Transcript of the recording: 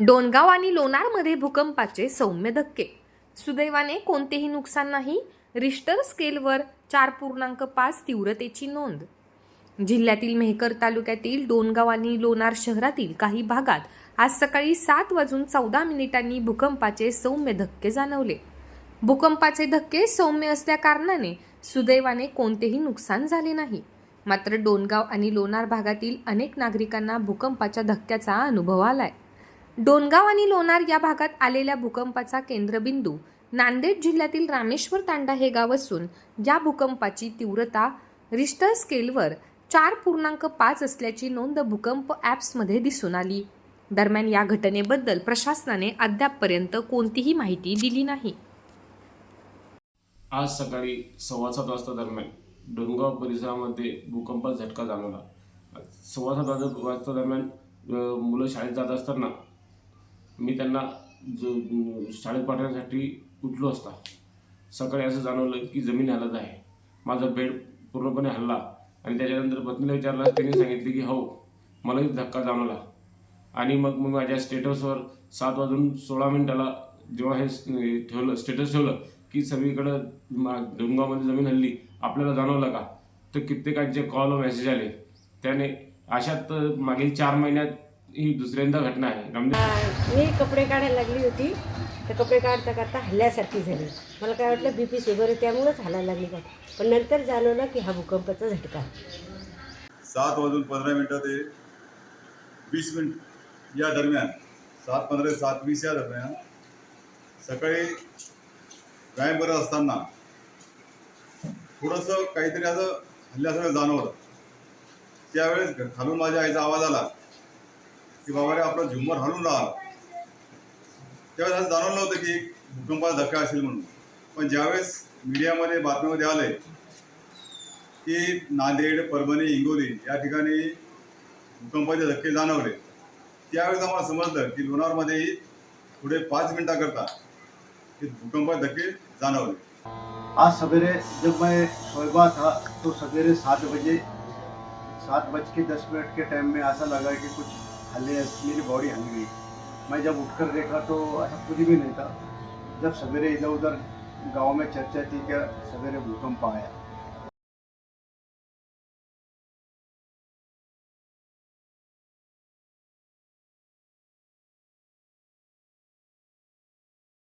डोनगाव आणि लोणारमध्ये भूकंपाचे सौम्य धक्के. सुदैवाने कोणतेही नुकसान नाही रिश्टर स्केलवर चार पूर्णांक पाच तीव्रतेची नोंद. जिल्ह्यातील मेहकर तालुक्यातील डोनगाव आणि लोणार शहरातील काही भागात आज सकाळी सात वाजून चौदा मिनिटांनी भूकंपाचे सौम्य धक्के जाणवले. भूकंपाचे धक्के सौम्य असल्याकारणाने सुदैवाने कोणतेही नुकसान झाले नाही. मात्र डोनगाव आणि लोणार भागातील अनेक नागरिकांना भूकंपाच्या धक्क्याचा अनुभव आलाय. डोनगाव आणि लोणार या भागात आलेल्या भूकंपाचा केंद्रबिंदू नांदेड जिल्ह्यातील रामेश्वर तांडा हे गाव असून या भूकंपाची तीव्रता रिश्टर स्केलवर चार पूर्णांक पाच असल्याची नोंद भूकंप ॲप्समध्ये दिसून आली. दरम्यान या घटनेबद्दल प्रशासनाने अद्यापपर्यंत कोणतीही माहिती दिली नाही. आज सकाळी सव्वा सात वाजता दरम्यान डोंगाव परिसरामध्ये भूकंपाचा झटका जाणवला. सव्वा सात वाजता वाजता दरम्यान मुलं शाळेत जात असताना मी त्यांना जो अम, शाळेत पाठवण्यासाठी उठलो असता सकाळी असं जाणवलं की जमीन हलत आहे. माझा बेड पूर्णपणे हल्ला आणि त्याच्यानंतर पत्नीला विचारला त्यांनी सांगितले की हो मलाही धक्का जाणवला. आणि मग मी माझ्या स्टेटसवर सात वाजून सोळा मिनिटाला जेव्हा हे ठेवलं स्टेटस ठेवलं की सगळीकडं मा- डोंगामध्ये जमीन हल्ली आपल्याला जाणवलं का? तर कित्येकांचे कॉल व मेसेज आले. त्याने अशात मागील चार महिन्यात ही दुसऱ्यांदा घटना आहे. रमजान मी कपडे काढायला लागली होती. तर कपडे काढता काढता हल्ल्यासारखी झाली. मला काय वाटलं बी पी शुगर त्यामुळंच हलायला लागली काय पण नंतर जाणवलं की हा भूकंपाचा झटका. सात वाजून पंधरा मिनटं ते वीस मिनिट या दरम्यान सात पंधरा ते सात वीस या दरम्यान सकाळी व्यायाम करत असताना थोडंसं काहीतरी असं हल्ल्यासारखं जाणवलं. त्यावेळेस खालून माझ्या आईचा आवाज आला. की बाबा रे आपला झुंबर हलून राहिला. त्यावेळेस असं जाणवलं नव्हतं की भूकंपाचा धक्का असेल म्हणून. पण ज्यावेळेस मीडियामध्ये बातम्यामध्ये आले की नांदेड परभणी हिंगोली या ठिकाणी भूकंपाचे धक्के जाणवले त्यावेळेस आम्हाला समजलं की लोणारमध्येही पुढे पाच मिनिटाकरता हे भूकंपाचे धक्के जाणवले. आज सवेरे जब मैं सोएबा था तो सवेरे सात बजे सात बज के दस मिनट के टाइम में ऐसा लगा कि कुछ हल्ले मेरी बॉडी हल गई मैं जब उठकर देखा तो ऐसा कुछ भी नहीं था. जब सवेरे इधर उधर गांव में चर्चा थी कि सवेरे भूकंप आया.